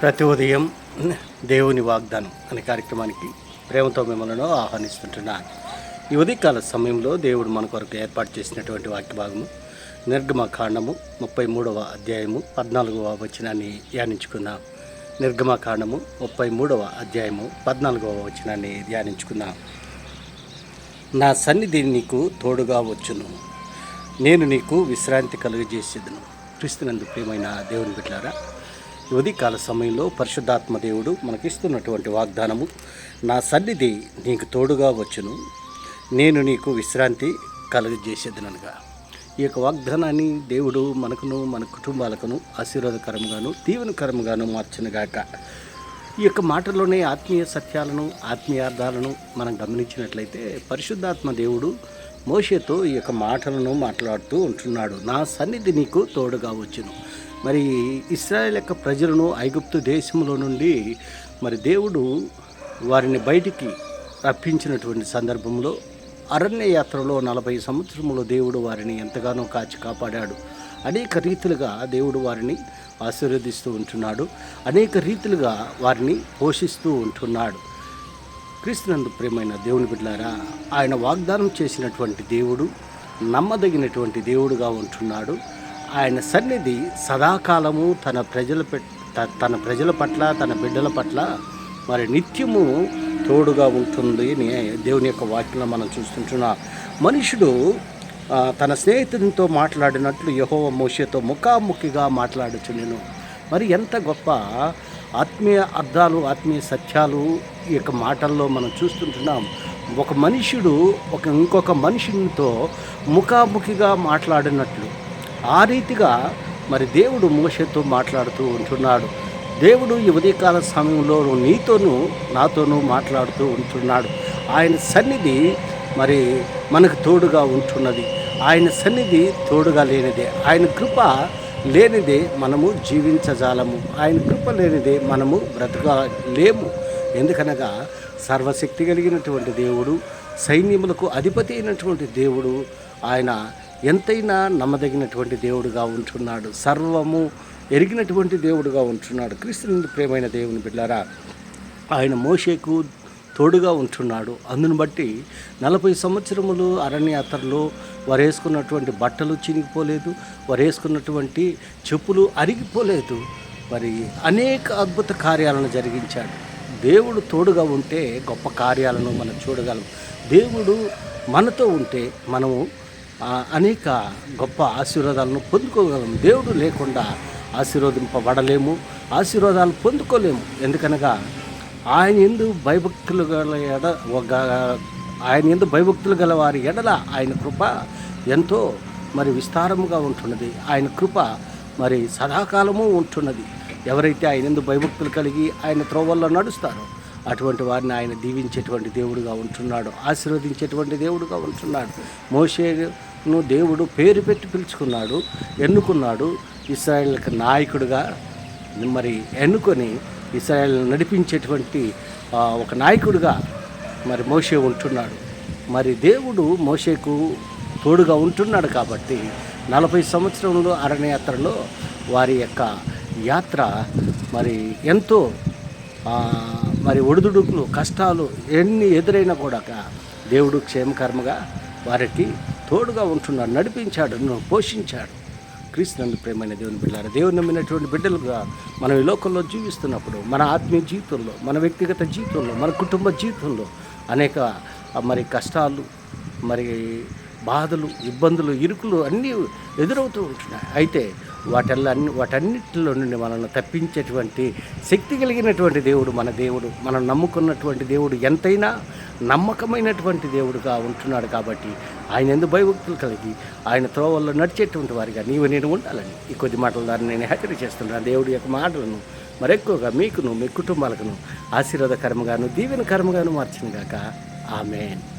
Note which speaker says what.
Speaker 1: ప్రతి ఉదయం దేవుని వాగ్దానం అనే కార్యక్రమానికి ప్రేమతో మిమ్మల్ని ఆహ్వానిస్తుంటున్నాను. ఈ ఉదయకాల సమయంలో దేవుడు మన కొరకు ఏర్పాటు చేసినటువంటి వాక్య భాగము నిర్గమ కాండము ముప్పై మూడవ అధ్యాయము పద్నాలుగవ వచనాన్ని ధ్యానించుకుందాం. నిర్గమ కాండము ముప్పై మూడవ అధ్యాయము పద్నాలుగవ వచనాన్ని ధ్యానించుకుందాం. నా సన్నిధి నీకు తోడుగా వచ్చును. నేను నీకు విశ్రాంతి కలుగజేసేదను. క్రీస్తునందు ప్రియమైన దేవుని బిడ్డారా ఉదయకాల సమయంలో పరిశుద్ధాత్మ దేవుడు మనకిస్తున్నటువంటి వాగ్దానము నా సన్నిధి నీకు తోడుగా వచ్చును. నేను నీకు విశ్రాంతి కలుగజేసేదనగా. ఈ యొక్క వాగ్దానాన్ని దేవుడు మనకును మన కుటుంబాలకును ఆశీర్వాదకరంగాను దీవెనకరంగాను మార్చునుగాక ఈ యొక్క మాటల్లోనే ఆత్మీయ సత్యాలను ఆత్మీయార్థాలను మనం గమనించినట్లయితే పరిశుద్ధాత్మ దేవుడు మోషేతో ఈ యొక్క మాటలను మాట్లాడుతూ ఉంటున్నాడు. నా సన్నిధి నీకు తోడుగా వచ్చును. మరి ఇస్రాయేల్ యొక్క ప్రజలను ఐగుప్తు దేశంలో నుండి మరి దేవుడు వారిని బయటికి రప్పించినటువంటి సందర్భంలో అరణ్య యాత్రలో నలభై సంవత్సరములో దేవుడు వారిని ఎంతగానో కాచి కాపాడాడు. అనేక రీతులుగా దేవుడు వారిని ఆశీర్వదిస్తూ ఉంటున్నాడు. అనేక రీతులుగా వారిని పోషిస్తూ ఉంటున్నాడు. క్రీస్తునందు ప్రేమైన దేవుని బిడ్డారా ఆయన వాగ్దానం చేసినటువంటి దేవుడు నమ్మదగినటువంటి దేవుడుగా ఉంటున్నాడు. ఆయన సన్నిధి సదాకాలము తన ప్రజల పెట్- తన ప్రజల పట్ల తన బిడ్డల పట్ల మరి నిత్యము తోడుగా ఉంటుంది అని దేవుని యొక్క వాక్యంలో మనం చూస్తుంటున్నాం. మనుషుడు తన స్నేహితునితో మాట్లాడినట్లు యహోవ మోషతో ముఖాముఖిగా మాట్లాడచ్చు నేను మరి ఎంత గొప్ప ఆత్మీయ అర్థాలు ఆత్మీయ సత్యాలు ఈ యొక్క మాటల్లో మనం చూస్తుంటున్నాం. ఒక మనుషుడు ఒక ఇంకొక మనుషునితో ముఖాముఖిగా మాట్లాడినట్లు. ఆ రీతిగా మరి దేవుడు మోసతో మాట్లాడుతూ ఉంటున్నాడు. దేవుడు ఈ ఉదయకాల సమయంలో నీతోనూ నాతోనూ మాట్లాడుతూ ఉంటున్నాడు. ఆయన సన్నిధి మరి మనకు తోడుగా ఉంటున్నది. ఆయన సన్నిధి తోడుగా లేనిదే. ఆయన కృప లేనిదే మనము జీవించజాలము. ఆయన కృప లేనిదే మనము బ్రతకలేము ఎందుకనగా సర్వశక్తి కలిగినటువంటి దేవుడు సైన్యములకు అధిపతి అయినటువంటి దేవుడు ఆయన ఎంతైనా నమ్మదగినటువంటి దేవుడుగా ఉంటున్నాడు. సర్వము ఎరిగినటువంటి దేవుడుగా ఉంటున్నాడు. క్రీస్తుని ప్రేమైన దేవుని బిడ్డారా ఆయన మోషేకు తోడుగా ఉంటున్నాడు. అందును బట్టి నలభై సంవత్సరములు అరణ్యాత్రలో వారు వేసుకున్నటువంటి బట్టలు చినిగిపోలేదు వారు వేసుకున్నటువంటి చెప్పులు అరిగిపోలేదు. మరి అనేక అద్భుత కార్యాలను జరిగించాడు. దేవుడు తోడుగా ఉంటే గొప్ప కార్యాలను మనం చూడగలం. దేవుడు మనతో ఉంటే మనము అనేక గొప్ప ఆశీర్వాదాలను పొందుకోగలం. దేవుడు లేకుండా ఆశీర్వదింపబడలేము ఆశీర్వాదాలు పొందుకోలేము. ఎందుకనగా ఆయన ఎందు భయభక్తులు గల ఎడ ఒక ఆయన ఎందు భయభక్తులు గల వారి ఎడల ఆయన కృప ఎంతో మరి విస్తారముగా ఉంటున్నది. ఆయన కృప మరి సదాకాలము ఉంటున్నది. ఎవరైతే ఆయన ఎందు భయభక్తులు కలిగి ఆయన త్రోవల్లో నడుస్తారో అటువంటి వారిని ఆయన దీవించేటువంటి దేవుడుగా ఉంటున్నాడు ఆశీర్వదించేటువంటి దేవుడుగా ఉంటున్నాడు. మోషేను దేవుడు పేరు పెట్టి పిలుచుకున్నాడు ఎన్నుకున్నాడు ఇస్రాయేల్కి నాయకుడిగా మరి ఎన్నుకొని ఇస్రాయేల్ నడిపించేటువంటి ఒక నాయకుడిగా మరి మోషే ఉంటున్నాడు. మరి దేవుడు మోషేకు తోడుగా ఉంటున్నాడు కాబట్టి నలభై సంవత్సరంలో అరణ్యయాత్రలో వారి యొక్క యాత్ర మరి ఎంతో మరి ఒడిదుడుకులు కష్టాలు ఎన్ని ఎదురైనా కూడా దేవుడు క్షేమకర్మగా వారికి తోడుగా ఉంటున్నాడు నడిపించాడు పోషించాడు. క్రీస్తునందు ప్రేమైన దేవుని బిడ్డారు దేవుని నమ్మినటువంటి బిడ్డలుగా మనం ఈ లోకంలో జీవిస్తున్నప్పుడు మన ఆత్మీయ జీవితంలో మన వ్యక్తిగత జీవితంలో మన కుటుంబ జీవితంలో అనేక మరి కష్టాలు మరి బాధలు ఇబ్బందులు ఇరుకులు అన్నీ ఎదురవుతూ ఉంటున్నాయి. అయితే వాటల్లా అన్ని వాటన్నిటిలో నుండి మనల్ని తప్పించేటువంటి శక్తి కలిగినటువంటి దేవుడు మన దేవుడు మనం నమ్ముకున్నటువంటి దేవుడు ఎంతైనా నమ్మకమైనటువంటి దేవుడుగా ఉంటున్నాడు కాబట్టి ఆయన ఎందు భయభక్తులు కలిగి ఆయన త్రోవల్లో నడిచేటువంటి వారిగా నీవు నేను ఉండాలని ఈ కొద్ది మాటల ద్వారా నేను హెచ్చరిక చేస్తున్నాను. దేవుడి యొక్క మాటలను మరెక్కువగా మీకును మీ కుటుంబాలకును ఆశీర్వాదకరముగాను దీవెనకరముగాను మార్చిన గాక. ఆమెన్.